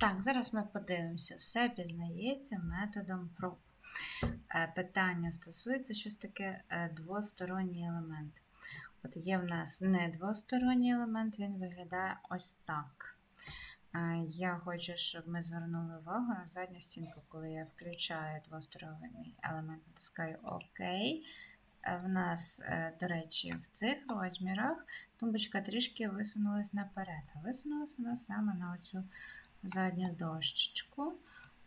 Так, зараз ми подивимося. Все пізнається методом проб. Е, Питання стосується щось таке е, двосторонній елемент. От є в нас не двосторонній елемент, він виглядає ось так. Е, Я хочу, щоб ми звернули увагу на задню стінку, коли я включаю двосторонній елемент, натискаю ОК. В нас, до речі, в цих розмірах тумбочка трішки висунулась наперед. А висунулася вона саме на оцю задню дощечку.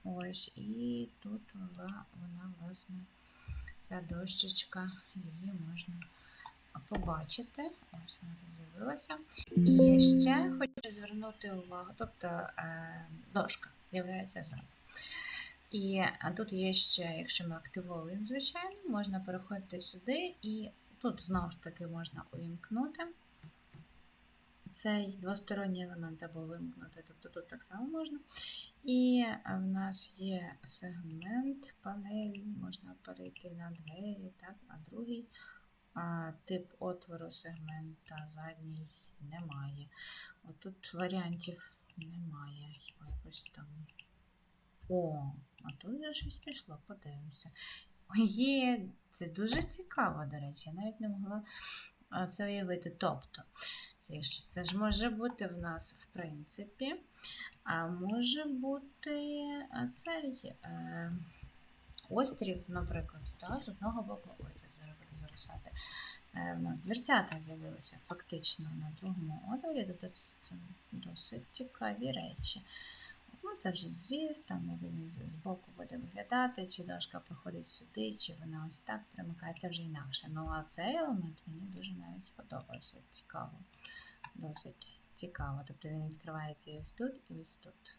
Ось, і тут вона, вона, власне, ця дощечка, її можна побачити. Ось вона з'явилася. І ще хочу звернути увагу, тобто е, дошка з'являється ззаду. І тут є ще, якщо ми активовуємо, звичайно, можна переходити сюди, і тут знову ж таки можна увімкнути цей двосторонній елемент або вимкнути, тобто тут так само можна. І в нас є сегмент, панель, можна перейти на двері, так, а другий а, тип отвору сегмента задній немає. От тут варіантів немає. Хіба якось там. О, а тут вже щось пішло, подивимося. Є, це дуже цікаво, до речі, я навіть не могла це уявити. Тобто, це ж, може бути в нас, в принципі, а може бути цей е, острів, наприклад, та, з одного боку, ой, це зараз буде зависати. Е, у нас дверцята з'явилися фактично на другому отворі, тобто це досить цікаві речі. Це вже звіз, там він з- збоку буде виглядати, чи дошка проходить сюди, чи вона ось так примикається вже інакше. Ну а цей елемент мені дуже навіть сподобався. Цікаво. Досить цікаво. Тобто він відкривається і ось тут, і ось тут.